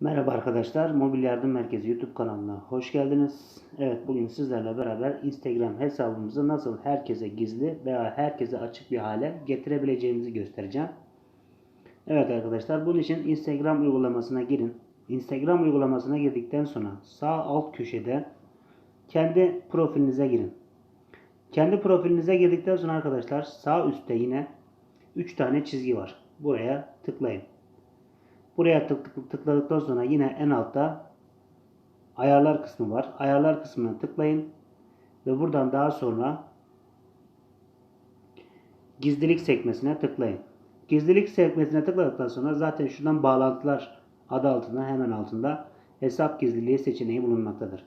Merhaba arkadaşlar, Mobil Yardım Merkezi YouTube kanalına hoş geldiniz. Evet, bugün sizlerle beraber Instagram hesabımızı nasıl herkese gizli veya herkese açık bir hale getirebileceğimizi göstereceğim. Evet arkadaşlar, bunun için Instagram uygulamasına girin. Instagram uygulamasına girdikten sonra sağ alt köşede kendi profilinize girin. Kendi profilinize girdikten sonra arkadaşlar sağ üstte yine 3 tane çizgi var. Buraya tıklayın. Buraya tık- tıkladıktan sonra yine en altta ayarlar kısmı var. Ayarlar kısmına tıklayın ve buradan daha sonra gizlilik sekmesine tıklayın. Gizlilik sekmesine tıkladıktan sonra zaten şuradan bağlantılar adı altında hemen altında hesap gizliliği seçeneği bulunmaktadır.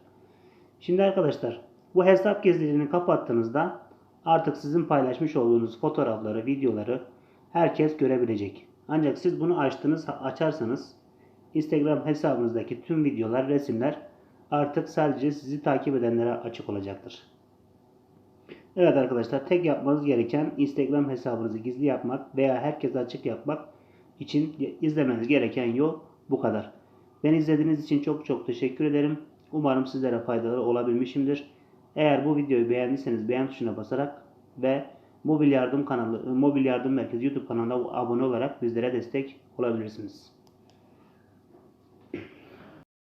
Şimdi arkadaşlar bu hesap gizliliğini kapattığınızda artık sizin paylaşmış olduğunuz fotoğrafları, videoları herkes görebilecek. Ancak siz bunu açtınız, açarsanız Instagram hesabınızdaki tüm videolar, resimler artık sadece sizi takip edenlere açık olacaktır. Evet arkadaşlar tek yapmanız gereken Instagram hesabınızı gizli yapmak veya herkese açık yapmak için izlemeniz gereken yol bu kadar. Beni izlediğiniz için çok çok teşekkür ederim. Umarım sizlere faydalı olabilmişimdir. Eğer bu videoyu beğendiyseniz beğen tuşuna basarak ve Mobil Yardım kanalı Mobil Yardım Merkezi YouTube kanalına abone olarak bizlere destek olabilirsiniz.